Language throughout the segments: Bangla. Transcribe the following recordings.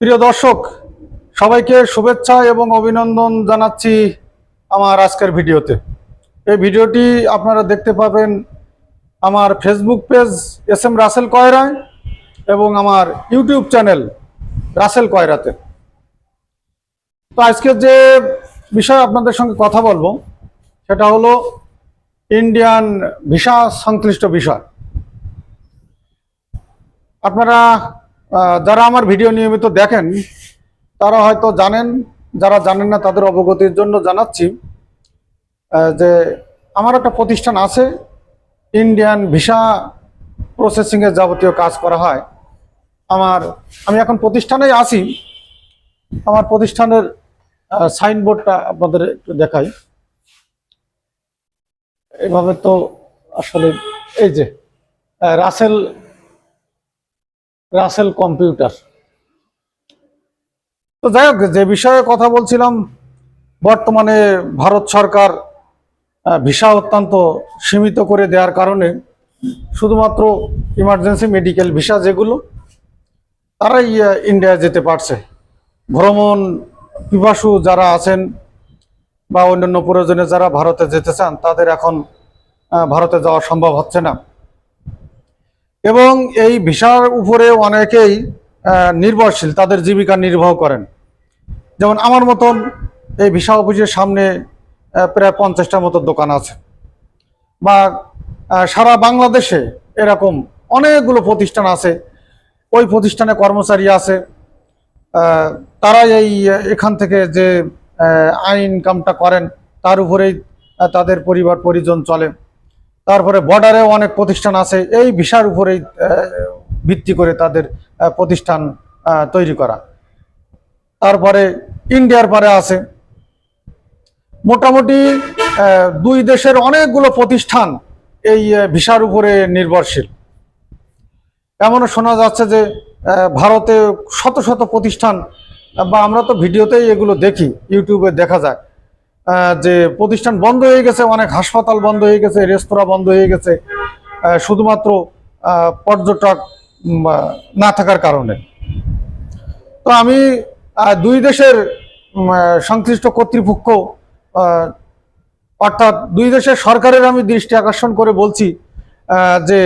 প্রিয় দর্শক, সবাইকে শুভেচ্ছা এবং অভিনন্দন জানাচ্ছি আমার আজকের ভিডিওতে। এই ভিডিওটি আপনারা দেখতে পাবেন আমার Facebook page S M Rasel কয়রায় এবং আমার ইউটিউব চ্যানেল রাসেল কয়রাতে তো। আজকে যে বিষয় আপনাদের সঙ্গে কথা বলব, সেটা হলো ইন্ডিয়ান ভিসা সংশ্লিষ্ট বিষয়। আপনারা যারা আমার ভিডিও নিয়মিত দেখেন, তারা হয়তো জানেন, যারা জানেন না তাদের অবগতির জন্য জানাচ্ছি যে আমার একটা প্রতিষ্ঠান আছে ইন্ডিয়ান ভিসা প্রসেসিংয়ের যাবতীয় কাজ করা হয়। আমার, আমি এখন প্রতিষ্ঠানেই আছি। আমার প্রতিষ্ঠানের সাইনবোর্ডটা আপনাদের একটু দেখাই। এভাবে তো আসলে, এই যে রাসেল রাসেল কম্পিউটার তো যাই হোক, যে বিষয়ে কথা বলছিলাম, বর্তমানে ভারত সরকার ভিসা অত্যন্ত সীমিত করে দেওয়ার কারণে শুধুমাত্র ইমার্জেন্সি মেডিকেল ভিসা যেগুলো, তারাই ইন্ডিয়া যেতে পারছে। ভ্রমণ পিপাসু যারা আছেন বা অন্যান্য প্রয়োজনে যারা ভারতে যেতে চান, তাদের এখন ভারতে যাওয়া সম্ভব হচ্ছে না। এবং এই ভিসার উপরে অনেকেই নির্ভরশীল, তাদের জীবিকা নির্বাহ করেন। যেমন আমার মতন এই ভিসা অফিসের সামনে প্রায় পঞ্চাশটার মতো দোকান আছে। বা সারা বাংলাদেশে এরকম অনেকগুলো প্রতিষ্ঠান আছে। ওই প্রতিষ্ঠানে কর্মচারী আছে। তারাই এই এখান থেকে যে আইন ইনকামটা করেন, তার উপরেই তাদের পরিবার পরিজন চলে। তারপরে বর্ডারে অনেক প্রতিষ্ঠান আছে। এই ভিসার উপরেই ভিত্তি করে তাদের প্রতিষ্ঠান তৈরি করা। তারপরে ইন্ডিয়ার পরে আছে। মোটামুটি দুই দেশের অনেকগুলো প্রতিষ্ঠান এই ভিসার উপরে নির্ভরশীল। এমনও শোনা যাচ্ছে যে ভারতে শত শত প্রতিষ্ঠান, বা আমরা তো ভিডিওতেই এগুলো দেখি, ইউটিউবে দেখা যায়। যে প্রতিষ্ঠান বন্ধ হয়ে গেছে, অনেক হাসপাতাল বন্ধ হয়ে গেছে, রেস্তোরাঁ বন্ধ হয়ে গেছে শুধুমাত্র পর্যটক না থাকার কারণে। তো আমি দুই দেশের সংশ্লিষ্ট কর্তৃপক্ষ অর্থাৎ দুই দেশের সরকারের আমি দৃষ্টি আকর্ষণ করে বলছি যে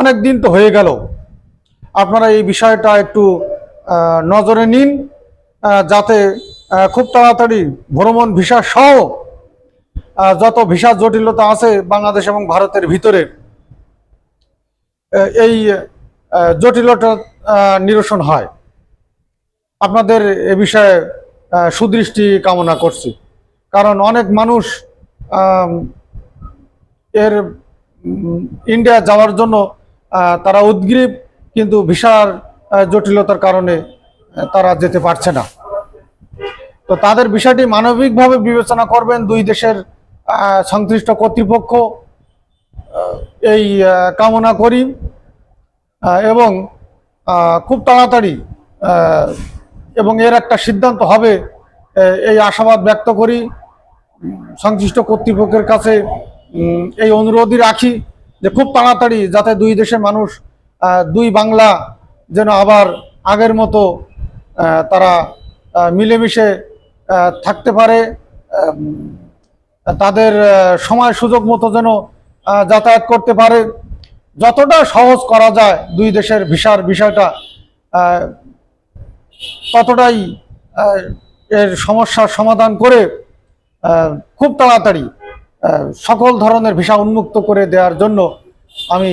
অনেক দিন তো হয়ে গেল। আপনারা এই বিষয়টা একটু নজরে নিন যাতে খুব তাড়াতাড়ি ভ্রমণ ভিসা সহ যত ভিসা জটিলতা আছে বাংলাদেশ এবং ভারতের ভিতরে এই জটিলতা নিরসন হয়। আপনাদের এ বিষয়ে সুদৃষ্টি কামনা করছি। কারণ অনেক মানুষ এর ইন্ডিয়া যাওয়ার জন্য তারা উদ্গ্রীব, কিন্তু ভিসার জটিলতার কারণে তারা যেতে পারছে না। তো তাদের বিষয়টি মানবিকভাবে বিবেচনা করবেন দুই দেশের সংশ্লিষ্ট কর্তৃপক্ষ এই কামনা করি এবং খুব তাড়াতাড়ি এবং এর একটা সিদ্ধান্ত হবে এই আশাবাদ ব্যক্ত করি, সংশ্লিষ্ট কর্তৃপক্ষের কাছে এই অনুরোধই রাখি যে খুব তাড়াতাড়ি যাতে দুই দেশের মানুষ দুই বাংলা যেন আবার আগের মতো তারা মিলেমিশে থাকতে পারে তাদের সময় সুযোগ মতো যেন যাতায়াত করতে পারে। যতটা সহজ করা যায় দুই দেশের ভিসার বিষয়টা ততটাই এর সমস্যার সমাধান করে খুব তাড়াতাড়ি সকল ধরনের ভিসা উন্মুক্ত করে দেওয়ার জন্য আমি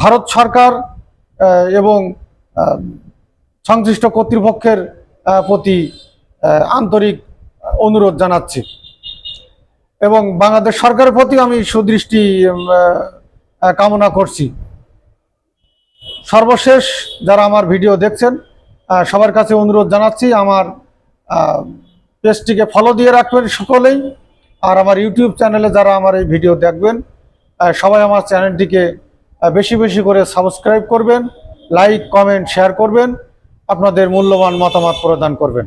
ভারত সরকার এবং সংশ্লিষ্ট কর্তৃপক্ষের প্রতি আন্তরিক অনুরোধ জানাচ্ছি। এবং বাংলাদেশ সরকারের প্রতি আমি সুদৃষ্টি কামনা করছি। সর্বশেষ যারা আমার ভিডিও দেখছেন সবার কাছে অনুরোধ জানাচ্ছি, আমার পেজটিকে ফলো দিয়ে রাখবেন সকলেই, আর আমার ইউটিউব চ্যানেলে যারা আমার এই ভিডিও দেখবেন সবাই আমার চ্যানেলটিকে বেশি বেশি করে সাবস্ক্রাইব করবেন লাইক কমেন্ট শেয়ার করবেন, আপনাদের মূল্যবান মতামত প্রদান করবেন।